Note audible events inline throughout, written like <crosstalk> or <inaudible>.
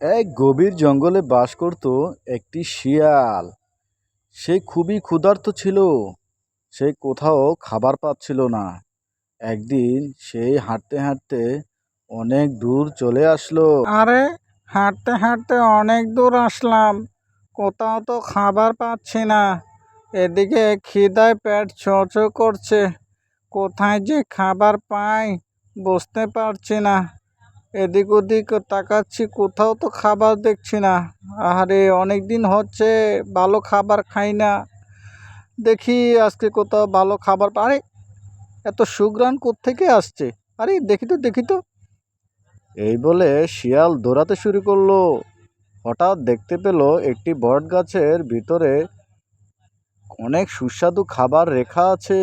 এক গভীর জঙ্গলে বাস করত একটি শিয়াল। সে খুবই ক্ষুধার্ত ছিল। সে কোথাও খাবার পাচ্ছিল না। একদিন সেই হাঁটতে হাঁটতে অনেক দূর চলে আসলো। আরে, হাঁটতে হাঁটতে অনেক দূর আসলাম। কোথাও তো খাবার পাচ্ছি না। এদিকে খিদায় পেট চোচো করছে। কোথায় যে খাবার পাই বুঝতে পারছি না। এদিক ওদিক তাকাচ্ছি, কোথাও তো খাবার দেখছি না। আরে অনেক দিন হচ্ছে ভালো খাবার খাই না। দেখি আজকে কোথাও ভালো খাবার আরে, এত সুগ্রাণ কোত্থেকে আসছে? আরে, দেখি তো দেখি তো। এই বলে শিয়াল দৌড়াতে শুরু করল। হঠাৎ দেখতে পেল একটি বট গাছের ভিতরে অনেক সুস্বাদু খাবার রেখা আছে।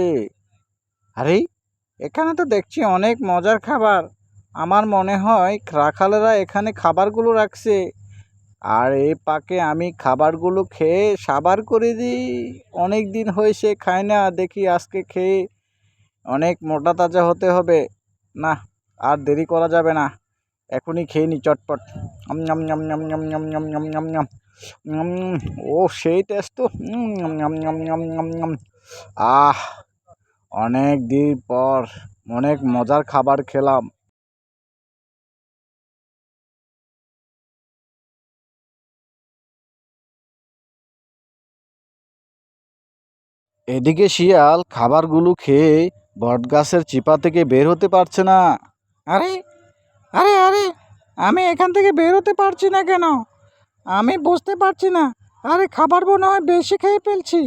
আরে, এখানে তো দেখছি অনেক মজার খাবার। আমার মনে হয় রাখালেরা এখানে খাবারগুলো রাখছে আর এ পাকে আমি খাবারগুলো খেয়ে সাবার করে দিই অনেক দিন হয়েছে খাই না দেখি আজকে খেয়ে অনেক মোটা তাজা হতে হবে না আর দেরি করা যাবে না এখনই খেয়ে নি চটপট নাম নাম নাম নাম নাম নাম নাম নাম নাম ও সেই টেস্ট তো আহ অনেক দিন পর অনেক মজার খাবার খেলাম এদিকে শিয়াল খাবারগুলো খেয়ে বটগাছের চিপা থেকে বের হতে পারছে না। আরে আরে আরে, আমি এখান থেকে বের হতে পারছি না কেন? আমি বুঝতে পারছি না। আরে, খাবার মনে হয় বেশি খেয়ে ফেলছি।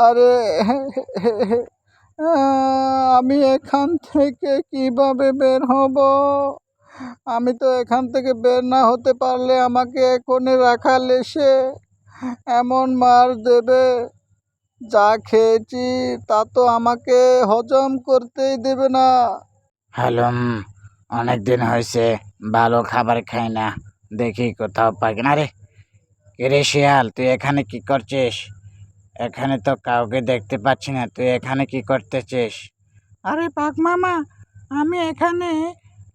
আরে আমি এখান থেকে কীভাবে বের হব? আমি তো এখান থেকে বের না হতে পারলে আমাকে এখনই রাখাল এসে। এমন মার দেবে যা খেয়েছি তা তো আমাকে হজম করতেই দেবে না। হালুম অনেক দিন হয়েছে ভালো খাবার খাই না। দেখি কোথাও পাই না রে। রে শিয়াল তুই এখানে কি করছিস? এখানে তো কাউকে দেখতে পাচ্ছি না তুই এখানে কি করতেছিস? আরে পাক মামা আমি এখানে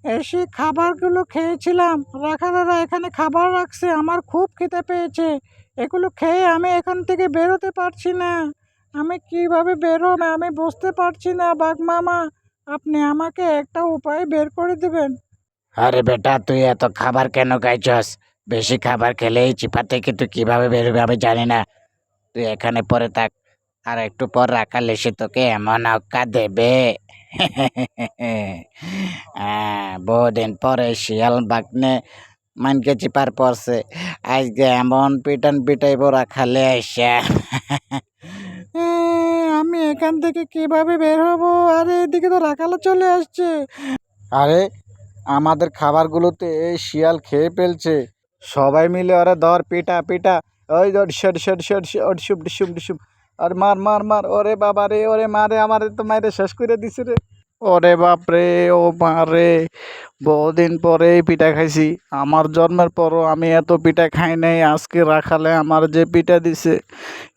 এসে খাবারগুলো খেয়েছিলাম। রাখালারা এখানে খাবার রাখছে, আমার খুব খেতে পেয়েছে। এগুলো খেয়ে আমি এখান থেকে বেরোতে পারছি না। আমি কীভাবে বেরোব? আমি বুঝতে পারছি না, বাঘ মামা। আপনি আমাকে একটা উপায় বের করে দেবেন। আরে বেটা, তুই এত খাবার কেন খাইছস? বেশি খাবার খেলে এই চিপা থেকে তুই কীভাবে বেরোবে আমি জানি না। তুই এখানে পরে থাক। আর একটু পর রাখাল এসে তোকে এমন অক্কা দেবে। <laughs> বহুদিন পরে শিয়াল বাগনে মানকে চিপার পড়ছে আজকে এমন পিটন পিটাইব রাখালে এসে এ, আমি এখান থেকে কীভাবে বের হব? আরে এদিকে তো রাখালা চলে আসছে। আরে আমাদের খাবারগুলোতে এই শিয়াল খেয়ে ফেলছে। সবাই মিলে ওরা ধর পিটা পিটা। ওই ধর শট শট শট শট শুম ডিসুম ডিসুম আর মার মার মার, ওরে বাবা রে, ওরে মারে আমার তো মারে শেষ করে দিছে রে। ওরে বাপ রে, ও মা রে, বহুদিন পরে পিঠা খাইছি। আমার জন্মের পরও আমি এত পিঠা খাই নাই, আজকে রাখালে আমার যে পিঠা দিছে,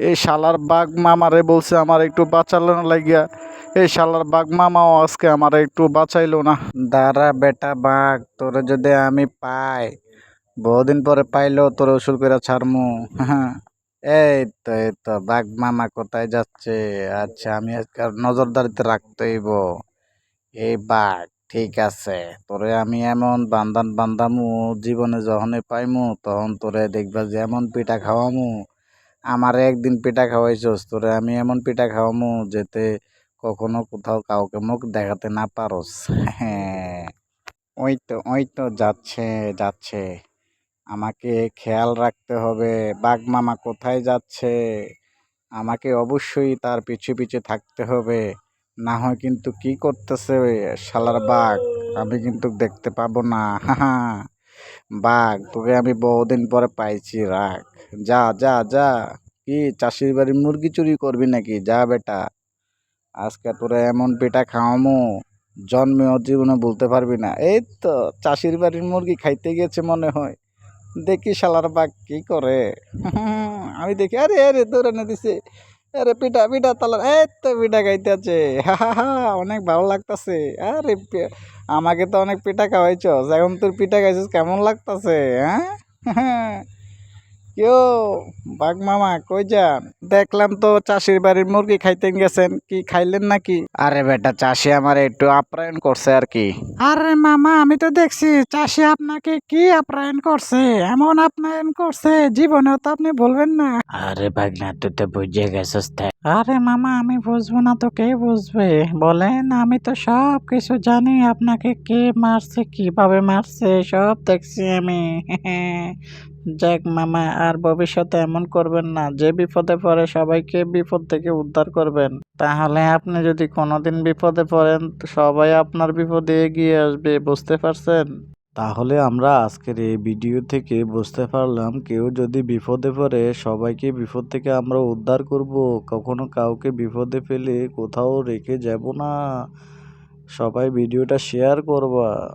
এই শালার বাঘ মামারে বলছে আমার একটু বাঁচালো না লাগিয়া। এই শালার বাঘ মামাও আজকে আমার একটু বাঁচাইলো না। দাঁড়া বেটা বাঘ, তোরে যদি আমি পাই, বহুদিন পরে পাইলেও তোর ওষুধ করে ছাড়মু এই তো এই তো বাঘ মামা কোথায় যাচ্ছে? আচ্ছা আমি আজকে আর নজরদারিতে রাখতেইব। এই বাঘ, ঠিক আছে। তোরে আমি এমন বান্ধান বান্ধামু জীবনে যখনই পাইমু, তখন তোরে দেখবা যে এমন পিঠা খাওয়ামু। আমার একদিন পিঠা খাওয়াইছস, তোরে আমি এমন পিঠা খাওয়ামু যেতে কখনো কোথাও কাউকে মুখ দেখাতে না পারস। হ্যাঁ। ওই তো ওই তো, যাচ্ছে যাচ্ছে। আমাকে খেয়াল রাখতে হবে, বাঘ মামা কোথায় যাচ্ছে? আমাকে অবশ্যই তার পিছু পিছু থাকতে হবে। না হয় কিন্তু কি করতেছে শালার বাঘ? আমি কিন্তু দেখতে পাবো না। হাহা। বাঘ, তোকে আমি বহুদিন পরে পাইছি, রাখ। যা যা যা। কি, চাষির বাড়ির মুরগি চুরি করবি নাকি? যা বেটা। আজকে তোরা এমন পিঠা খাওয়ামো জন্মেও জীবনে বলতে পারবি না। এই তো, চাষির বাড়ির মুরগি খাইতে গেছে মনে হয়। দেখি শালার বাঘ কি করে? আমি দেখি, আরে আরে দৌড়ানো দিছে। আরে, পিঠা পিঠা তালার এই তো পিঠা খাইতেছে। হা হা হা অনেক ভালো লাগতেছে। আরে আমাকে তো অনেক পিঠা খাওয়াইছ। এখন তোর পিঠা খাইছিস, কেমন লাগতাছে হ্যাঁ? কেউ? বাঘ মামা কই যান? দেখলাম তো চাষির বাড়ির মুরগি খাইতেন গেছেন। কি খাইলেন নাকি? আরে বেটা চাষি আমার একটু আপ্যায়ন করছে আর কি। আরে মামা আমি তো দেখছি চাষি আপনাকে কি আপ্যায়ন করছে? এমন আপ্যায়ন করছে জীবনেও তো আপনি বলবেন না। আরে ভাগনা তুই তো বুঝে গেছিস আরে মামা আমি বুঝব না তো কে বুঝবে? বলেন আমি তো সব কিছু জানি আপনাকে কে মারছে কীভাবে মারছে সব দেখছি আমি। <laughs> যাক মামা, আর ভবিষ্যতে এমন করবেন না। যে বিপদে পড়ে সবাইকে বিপদ থেকে উদ্ধার করবেন। তাহলে আপনি যদি কোনোদিন বিপদে পড়েন, সবাই আপনার বিপদে এগিয়ে আসবে, বুঝতে পারছেন? তাহলে আমরা আজকের এই ভিডিও থেকে বুঝতে পারলাম, কেউ যদি বিপদে পড়ে, সবাইকে বিপদ থেকে আমরা উদ্ধার করব। কখনো কাউকে বিপদে ফেলে কোথাও রেখে যাব না। সবাই ভিডিওটা শেয়ার করবা।